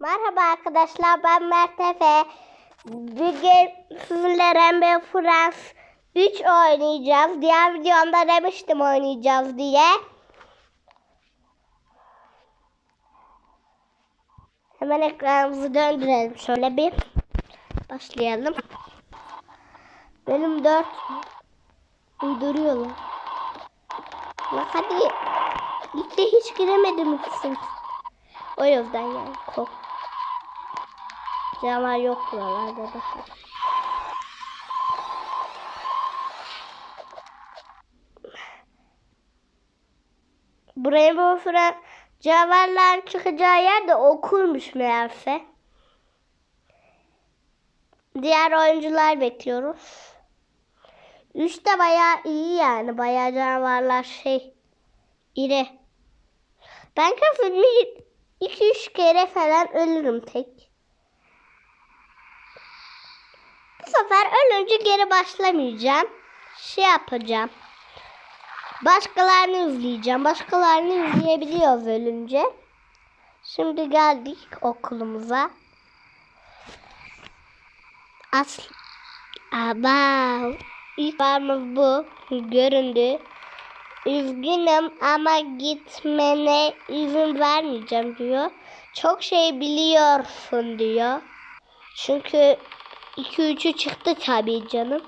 Merhaba arkadaşlar ben Mert Efe. Bugün sizinle Rainbow Friends 3 oynayacağız. Diğer videomda demiştim oynayacağız diye. Hemen ekranımızı döndürelim şöyle bir. Başlayalım. Benim 4 uyduruyorlar. Bak hadi. İlk de hiç giremedim ikisini. O yüzden yani kork. Canavar yok buralarda daha. Buraya bu fren canavarlar çıkacağı yer de okulmuş meğerse. Diğer oyuncular bekliyoruz. Üç de bayağı iyi yani. Bayağı canavarlar şey iri. Ben kafamı 2-3 kere falan ölürüm tek. Bu sefer ölünce geri başlamayacağım. Şey yapacağım. Başkalarını izleyeceğim. Başkalarını izleyebiliyoruz ölünce. Şimdi geldik okulumuza. Asl Aba ilk varımız bu. Göründü. Üzgünüm ama gitmene izin vermeyeceğim diyor. Çok şey biliyorsun diyor. Çünkü 2-3'ü çıktı tabii canım.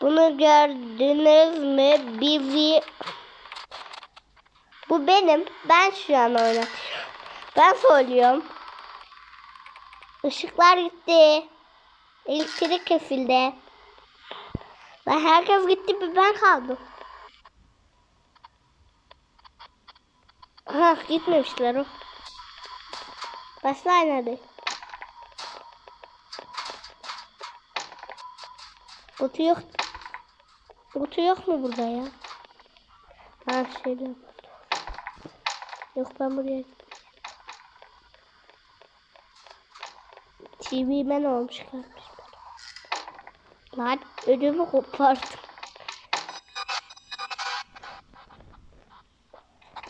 Bunu gördünüz mü? Bizi bu benim. Ben şu an oynatıyorum. Ben söylüyorum. Işıklar gitti. Elektrik kesildi. Ve herkes gitti bir ben kaldım. Ha gitmemişler o. Başlar nerede? Otu yok. Otu yok mu burada ya? Ha şeyde. Yok ben buraya TV ben olmuş kalmış. Lan ödümü kopardım.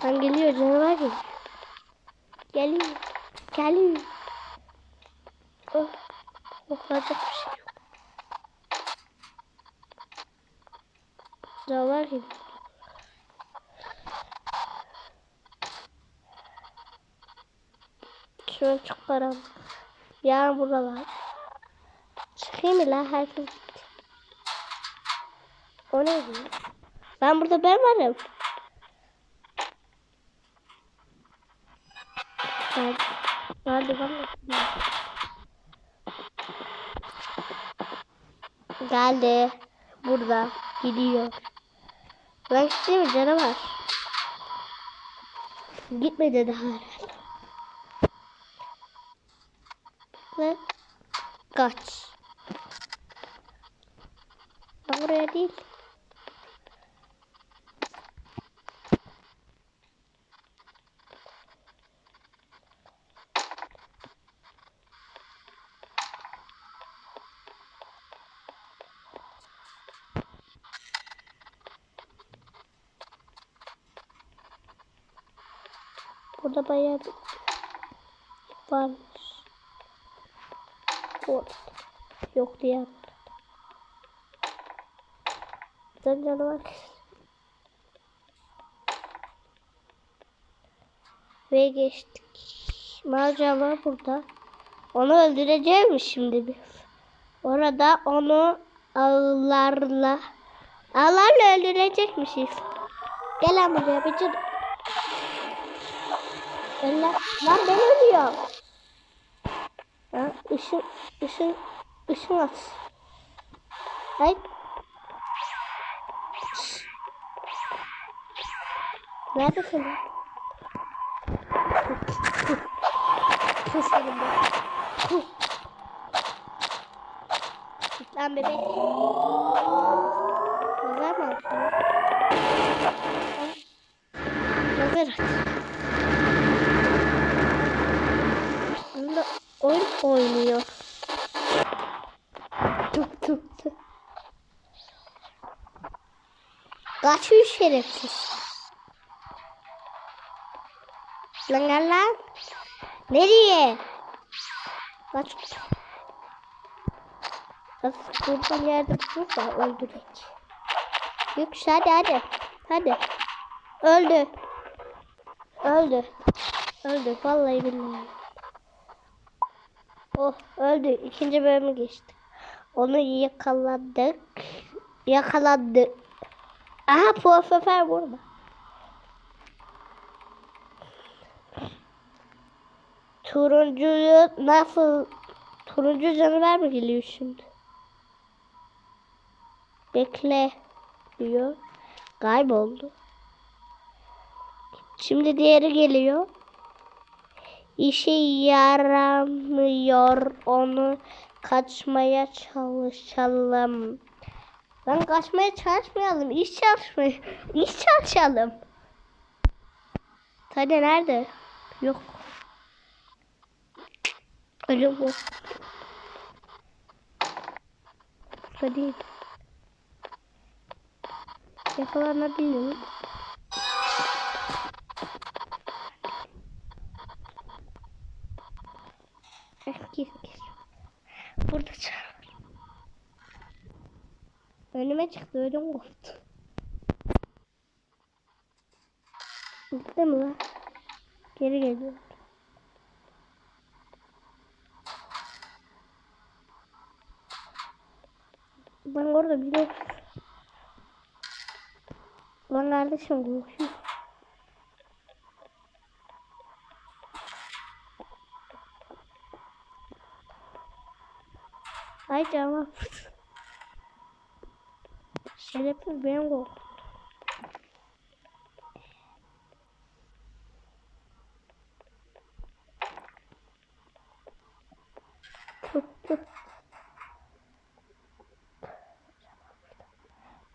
Lan geliyor canavar geliyor. Geliyor. Geliyor. Oh. Korkacak bir şey Canavar geliyor. Şu an çok karanlık. Yarın buralar. Çıkayım mı lan herkes gitti. O neydi? Ben burada ben varım. Nerede? Nerede ben Geldi. Burada. Gidiyor. Ben gittim mi canavar? Gitmedi daha herhalde. Ve kaç. Ben buraya değil. Burada bayağı bir varmış. Orada. Yok diye. Buradan canavar. Ve geçtik. Malcama burada. Onu öldüreceğim şimdi biz. Orada onu ağlarla ağlarla öldürecekmişiz. Gel lan buraya bir canım. Gel lan. Ben ölüyorum. Ha, ışın, ışın, ışın at. Hayır. Neredesin lan? Sus elimde. Git lan bebek. Nazar mı atıyor? Nazar at. Oyun oynuyor. Tık tık tık. Kaçıyor şerefsiz. Lan gel lan. Nereye? Kaç. Nasıl buradan yerde bulursa öldürek. Yüksel hadi hadi. Hadi. Öldü. Öldü. Öldü. Vallahi billahi. Oh öldü. İkinci bölümü geçti. Onu yakaladık. Yakaladı. Aha profesör burada. Turuncuyu nasıl turuncu canavar mı geliyor şimdi? Bekle diyor. Kayboldu. Şimdi diğeri geliyor. İşe yaramıyor. Onu kaçmaya çalışalım. Lan kaçmaya çalışmayalım. İş çalışmaya. İş çalışalım. Hadi nerede? Yok. Ölüm bu. Hadi. Yakalanabiliyor. Eh, Gir gir. Burada çağır. Önüme çıktı ödüm koptu. Gitti mi lan? Geri geliyor. Ben orada de Lan kardeşim konuşuyor. Ay canım. Şerefsiz benim korktum.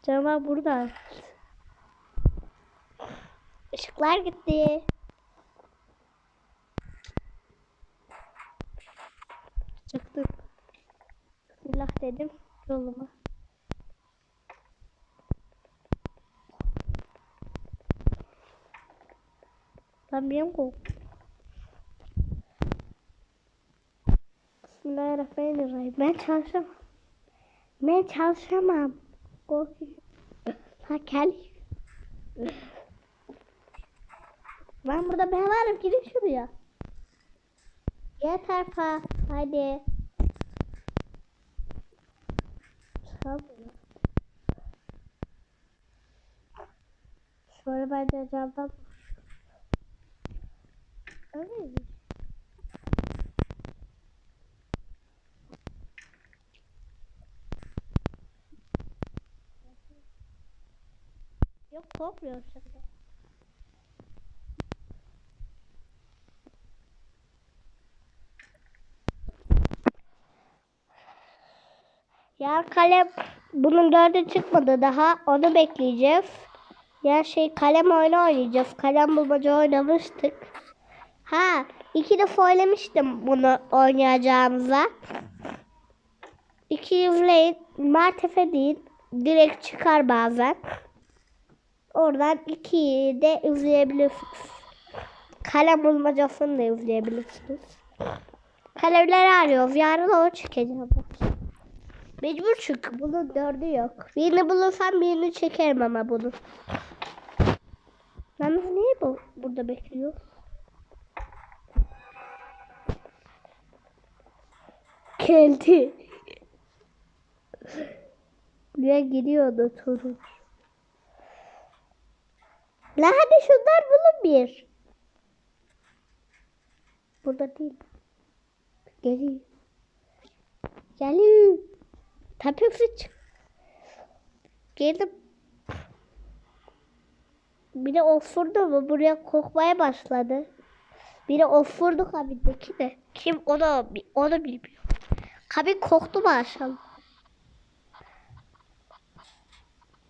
Canavar burada. Işıklar gitti. Dedim yoluma. Benim korktum. Bismillahirrahmanirrahim. Ben çalışamam. Ben çalışamam. Korkuyorum. Ha gel. Ben burada ben varım. Gidin şuraya. Gel tarafa. Hadi. Sabır. Şöyle ben de camdan Öyle mi? Yok korkmuyorum şimdi. Ya kalem bunun dördü çıkmadı daha onu bekleyeceğiz. Ya şey kalem oyunu oynayacağız. Kalem bulmaca oynamıştık. Ha iki defa oynamıştım bunu oynayacağımıza. İki izleyin. Mertefe değil. Direkt çıkar bazen. Oradan ikiyi de izleyebilirsiniz. Kalem bulmacasını da izleyebilirsiniz. Kalemleri arıyoruz. Yarın onu çekeceğim. Mecbur çünkü bunun dördü yok. Birini bulursam birini çekerim ama bunu. Biz niye bu, burada bekliyor? Geldi. Buraya gidiyordu turun. La hadi şunlar bulun bir. Burada değil. Geliyor. Geliyor. Tabii fıç. Geldim. Biri ofurdu mu buraya kokmaya başladı. Biri ofurdu kabindeki de. Kim onu, onu bilmiyor. Kabin koktu maşallah.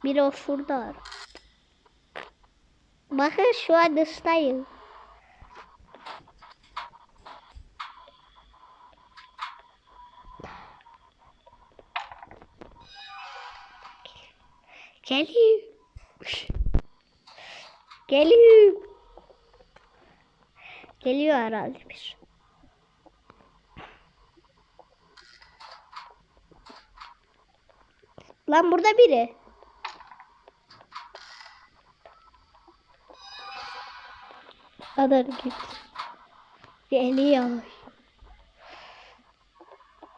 Biri ofurdu. ara. Bakın şu an dıştayım. Geliyorum. Geliyorum. Geliyor herhalde bir. Lan burada biri. Adam gitti. Geliyor.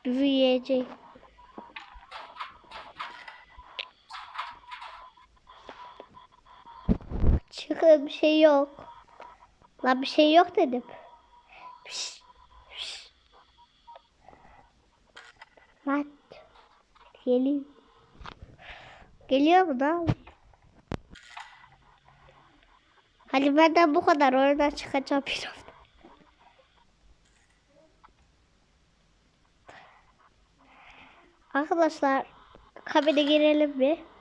Büyüyecek. Çıkın bir şey yok. Lan bir şey yok dedim. Piş, piş. Lan. Geliyor. Geliyor mu lan? Hadi benden bu kadar. Oradan çıkacağım bir hafta. Arkadaşlar kabine girelim bir.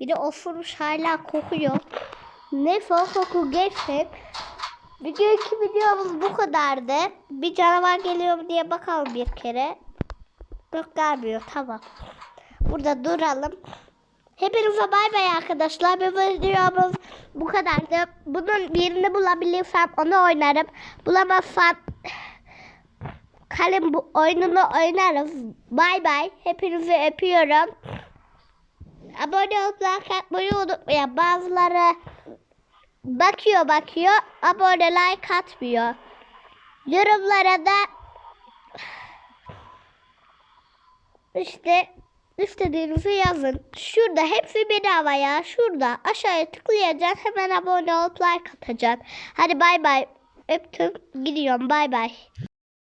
Bir de osurmuş hala kokuyor. Neyse o koku geçsin. Bugünkü videomuz bu kadardı. Bir canavar geliyor mu diye bakalım bir kere. Yok gelmiyor tamam. Burada duralım. Hepinize bay bay arkadaşlar. Bir videomuz bu kadardı. Bunun birini bulabilirsem onu oynarım. Bulamazsam kalem bu oyununu oynarız. Bay bay. Hepinizi öpüyorum. Abone olup like atmayı unutmayın. Bazıları bakıyor bakıyor. Abone like atmıyor. Yorumlara da işte istediğinizi yazın. Şurada hepsi bedava ya. Şurada aşağıya tıklayacaksın. Hemen abone olup like atacaksın. Hadi bay bay. Öptüm. Gidiyorum. Bay bay.